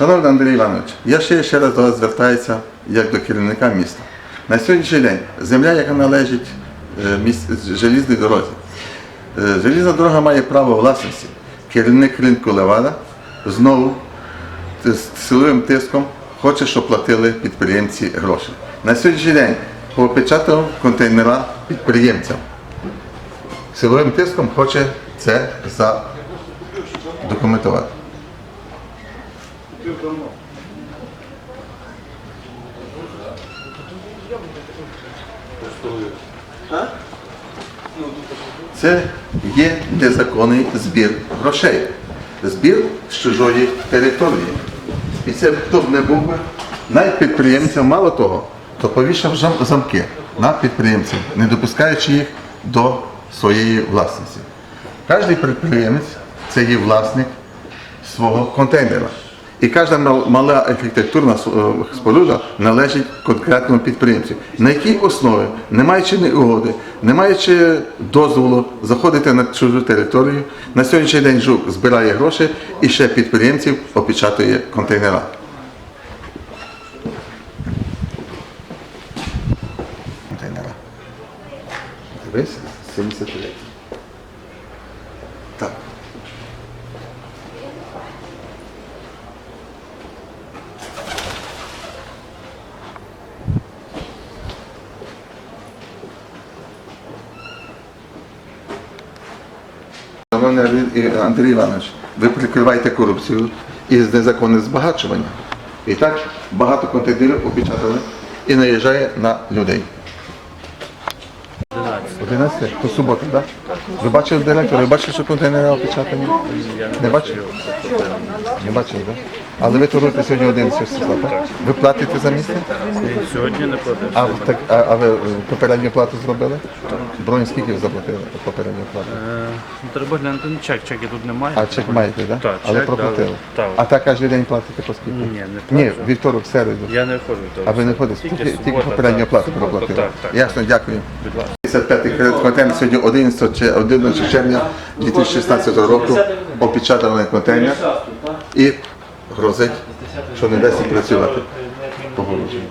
Шановний Андрій Іванович, я ще, ще раз до вас звертаюся як до керівника міста. На сьогоднішній день земля, яка належить желізній дорозі. Желізна дорога має право власності. Керівник ринку Левада знову з силовим тиском хоче, щоб платили підприємці гроші. На сьогоднішній день попечатав контейнера підприємцям. Силовим тиском хоче це задокументувати. Це є незаконний збір грошей. Збір з чужої території. І це хто б не був би, навіть підприємцям, мало того, то повішав замки на підприємців, не допускаючи їх до своєї власності. Кожен підприємець це є власник свого контейнера. І кожна мала архітектурна е, споруда належить конкретному підприємцю. На якій основі, не маючи ні угоди, не маючи дозволу заходити на чужу територію, на сьогоднішній день жук збирає гроші і ще підприємців опечатує контейнера. Контейнера. Дивись, 73. Так. Шановний Андрій- Андрій Іванович, ви прикриваєте корупцію і незаконне збагачування. І так багато контейнерів опечатали і наїжджає на людей. 11? То субота, так? Ви бачили директора, ви бачили, що контейнери опечатані? Не бачили? Не бачили, так? Але ви туруєте сьогодні 11 числа, так? Ви платите за місце? Сьогодні не платив. А, так, а, а ви е, попередню плату зробили? Бронь скільки ви заплатили попередню плату? Е, ну, Треба глянути на чек. Чеки тут немає. А чек маєте, так? Так, Але чек проплатили. А так кожен день платите по скільки? Ні, не Ні, плачу. вівторок, середу. Я не ходжу. то А ви не ходите? Тільки Тільки, тільки субота, попередню так. плату проплатили. Так, так. Ясно, дякую. Будь ласка. 55-й контейнер сьогодні 11, чи- 11 червня 2016 року опечатаний контейнер і грозить, що не дасть їм працювати. Погорожує.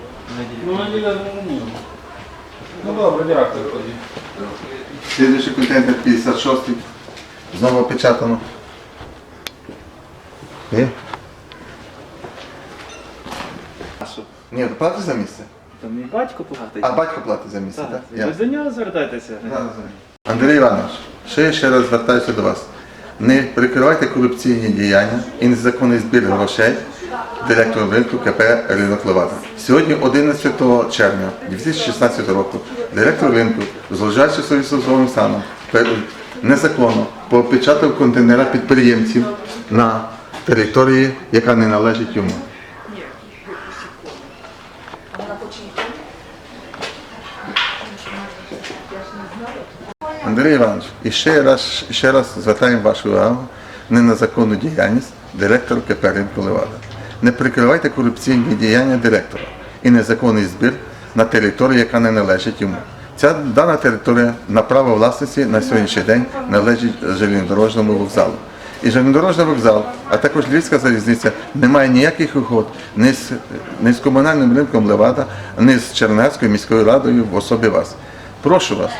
Ну добре, дякую. Слідуючий контейнер 56 знову опечатано. Ні? Ні, платиш за місце? Та мій батько платить. А батько платить за місце, так? Так, ви до нього звертайтеся. Андрій Іванович, ще я ще раз звертаюся до вас. Не прикривайте корупційні діяння і незаконний збір грошей директором ринку КП Ринок Левада. Сьогодні, 11 червня 2016 року, директор ринку, зловжаючи своїм службовим станом, незаконно попечатав контейнера підприємців на території, яка не належить йому. Андрій Іванович, і ще раз, ще раз звертаємо вашу увагу не на законну діяльність директора КП «Ринку Левада». Не прикривайте корупційні діяння директора і незаконний збір на територію, яка не належить йому. Ця дана територія на право власності на сьогоднішній день належить железнодорожному вокзалу. І железнодорожний вокзал, а також Львівська залізниця не має ніяких угод ні з, ні з комунальним ринком Левада, ні з Чернецькою міською радою в особі вас. Прошу вас,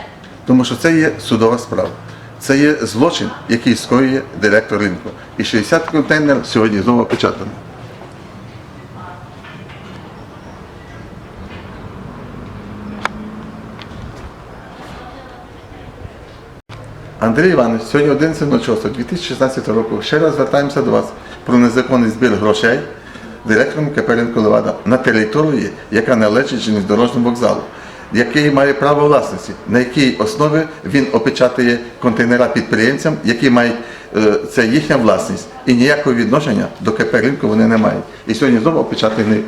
тому що це є судова справа. Це є злочин, який скоює директор ринку. І 60 контейнерів сьогодні знову опечатано. Андрій Іванович, сьогодні 11.06.2016 року ще раз звертаємося до вас про незаконний збір грошей директором КП «Ринку Левада на території, яка належить железнодорожному вокзалу, який має право власності, на якій основі він опечатує контейнера підприємцям, які мають е, це їхня власність, і ніякого відношення до КП ринку вони не мають. І сьогодні знову опечатаний